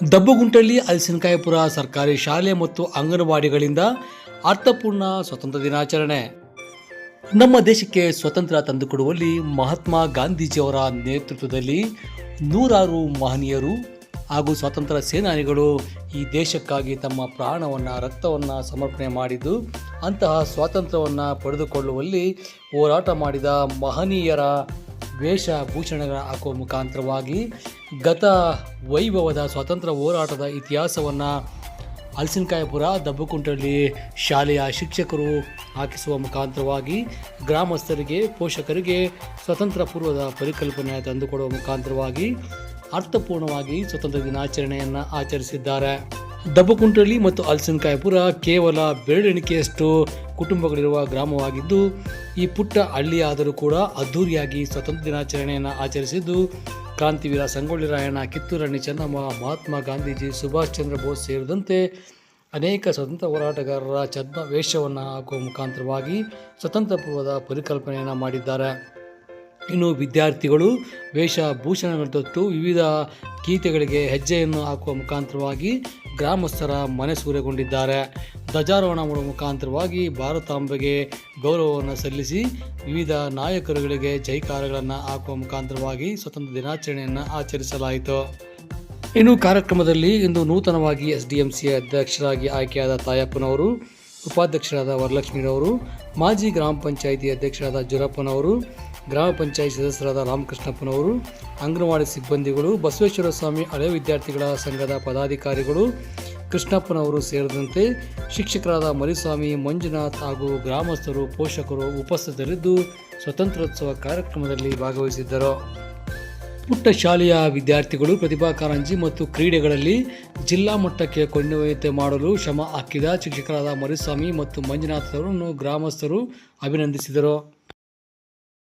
ದಬ್ಬುಗುಂಟಳ್ಳಿ ಅಲಸಿನಕಾಯಿಪುರ ಸರ್ಕಾರಿ ಶಾಲೆ ಮತ್ತು ಅಂಗನವಾಡಿಗಳಿಂದ ಅರ್ಥಪೂರ್ಣ ಸ್ವತಂತ್ರ ದಿನಾಚರಣೆ. ನಮ್ಮ ದೇಶಕ್ಕೆ ಸ್ವತಂತ್ರ ತಂದುಕೊಡುವಲ್ಲಿ ಮಹಾತ್ಮ ಗಾಂಧೀಜಿಯವರ ನೇತೃತ್ವದಲ್ಲಿ ನೂರಾರು ಮಹನೀಯರು ಹಾಗೂ ಸ್ವಾತಂತ್ರ್ಯ ಸೇನಾನಿಗಳು ಈ ದೇಶಕ್ಕಾಗಿ ತಮ್ಮ ಪ್ರಾಣವನ್ನು, ರಕ್ತವನ್ನು ಸಮರ್ಪಣೆ ಮಾಡಿದ್ದು, ಅಂತಹ ಸ್ವಾತಂತ್ರ್ಯವನ್ನು ಪಡೆದುಕೊಳ್ಳುವಲ್ಲಿ ಹೋರಾಟ ಮಾಡಿದ ಮಹನೀಯರ ವೇಷಭೂಷಣಗಳ ಹಾಕುವ ಮುಖಾಂತರವಾಗಿ ಗತ ವೈಭವದ ಸ್ವಾತಂತ್ರ್ಯ ಹೋರಾಟದ ಇತಿಹಾಸವನ್ನು ಹಲಸಿನಕಾಯಿಪುರ ದಬ್ಬುಕುಂಟಳ್ಳಿ ಶಾಲೆಯ ಶಿಕ್ಷಕರು ಹಾಕಿಸುವ ಮುಖಾಂತರವಾಗಿ ಗ್ರಾಮಸ್ಥರಿಗೆ, ಪೋಷಕರಿಗೆ ಸ್ವತಂತ್ರ ಪೂರ್ವದ ಪರಿಕಲ್ಪನೆ ತಂದುಕೊಡುವ ಮುಖಾಂತರವಾಗಿ ಅರ್ಥಪೂರ್ಣವಾಗಿ ಸ್ವತಂತ್ರ ದಿನಾಚರಣೆಯನ್ನು ಆಚರಿಸಿದ್ದಾರೆ. ದಬ್ಬುಕುಂಟಳ್ಳಿ ಮತ್ತು ಹಲಸಿನಕಾಯಿಪುರ ಕೇವಲ ಬೆರಳೆಣಿಕೆಯಷ್ಟು ಕುಟುಂಬಗಳಿರುವ ಗ್ರಾಮವಾಗಿದ್ದು, ಈ ಪುಟ್ಟ ಹಳ್ಳಿಯಾದರೂ ಕೂಡ ಅದ್ಧೂರಿಯಾಗಿ ಸ್ವತಂತ್ರ ದಿನಾಚರಣೆಯನ್ನು ಆಚರಿಸಿದ್ದು ಕ್ರಾಂತಿವೀರ ಸಂಗೊಳ್ಳಿ ರಾಯಣ್ಣ ಕಿತ್ತೂರಾಣಿ ಚೆನ್ನಮ್ಮ, ಮಹಾತ್ಮ ಗಾಂಧೀಜಿ, ಸುಭಾಷ್ ಚಂದ್ರ ಬೋಸ್ ಸೇರಿದಂತೆ ಅನೇಕ ಸ್ವತಂತ್ರ ಹೋರಾಟಗಾರರ ಛದ್ಮ ವೇಷವನ್ನು ಹಾಕುವ ಮುಖಾಂತರವಾಗಿ ಸ್ವತಂತ್ರ ಪೂರ್ವದ ಪರಿಕಲ್ಪನೆಯನ್ನು ಮಾಡಿದ್ದಾರೆ. ಇನ್ನು ವಿದ್ಯಾರ್ಥಿಗಳು ವೇಷಭೂಷಣ ತೊಟ್ಟು ವಿವಿಧ ಗೀತೆಗಳಿಗೆ ಹೆಜ್ಜೆಯನ್ನು ಹಾಕುವ ಮುಖಾಂತರವಾಗಿ ಗ್ರಾಮಸ್ಥರ ಮನಸೂರೆಗೊಂಡಿದ್ದಾರೆ. ಧ್ವಜಾರೋಹಣ ಮಾಡುವ ಮುಖಾಂತರವಾಗಿ ಭಾರತಾಂಬೆಗೆ ಗೌರವವನ್ನು ಸಲ್ಲಿಸಿ ವಿವಿಧ ನಾಯಕರುಗಳಿಗೆ ಜೈಕಾರಗಳನ್ನು ಹಾಕುವ ಮುಖಾಂತರವಾಗಿ ಸ್ವತಂತ್ರ ದಿನಾಚರಣೆಯನ್ನು ಆಚರಿಸಲಾಯಿತು. ಇನ್ನು ಕಾರ್ಯಕ್ರಮದಲ್ಲಿ ಇಂದು ನೂತನವಾಗಿ ಎಸ್ ಡಿ ಎಂ ಸಿ ಅಧ್ಯಕ್ಷರಾಗಿ ಆಯ್ಕೆಯಾದ ತಾಯಪ್ಪನವರು, ಉಪಾಧ್ಯಕ್ಷರಾದ ವರಲಕ್ಷ್ಮಿರವರು ಮಾಜಿ ಗ್ರಾಮ ಪಂಚಾಯಿತಿ ಅಧ್ಯಕ್ಷರಾದ ಜುರಪ್ಪನವರು, ಗ್ರಾಮ ಪಂಚಾಯತ್ ಸದಸ್ಯರಾದ ರಾಮಕೃಷ್ಣಪ್ಪನವರು, ಅಂಗನವಾಡಿ ಸಿಬ್ಬಂದಿಗಳು, ಬಸವೇಶ್ವರ ಸ್ವಾಮಿ ಹಳೆ ವಿದ್ಯಾರ್ಥಿಗಳ ಸಂಘದ ಪದಾಧಿಕಾರಿಗಳು ಕೃಷ್ಣಪ್ಪನವರು ಸೇರಿದಂತೆ ಶಿಕ್ಷಕರಾದ ಮರಿಸ್ವಾಮಿ, ಮಂಜುನಾಥ್ ಹಾಗೂ ಗ್ರಾಮಸ್ಥರು ಪೋಷಕರು ಉಪಸ್ಥಿತರಿದ್ದು ಸ್ವತಂತ್ರೋತ್ಸವ ಕಾರ್ಯಕ್ರಮದಲ್ಲಿ ಭಾಗವಹಿಸಿದ್ದರು. ಪುಟ್ಟ ಶಾಲೆಯ ವಿದ್ಯಾರ್ಥಿಗಳು ಪ್ರತಿಭಾ ಕಾರಂಜಿ ಮತ್ತು ಕ್ರೀಡೆಗಳಲ್ಲಿ ಜಿಲ್ಲಾ ಮಟ್ಟಕ್ಕೆ ಕೊಂಡೊಯ್ಯತೆ ಮಾಡಲು ಶ್ರಮ ಹಾಕಿದ ಶಿಕ್ಷಕರಾದ ಮರಿಸ್ವಾಮಿ ಮತ್ತು ಮಂಜುನಾಥ್ ಅವರನ್ನು ಗ್ರಾಮಸ್ಥರು ಅಭಿನಂದಿಸಿದರು.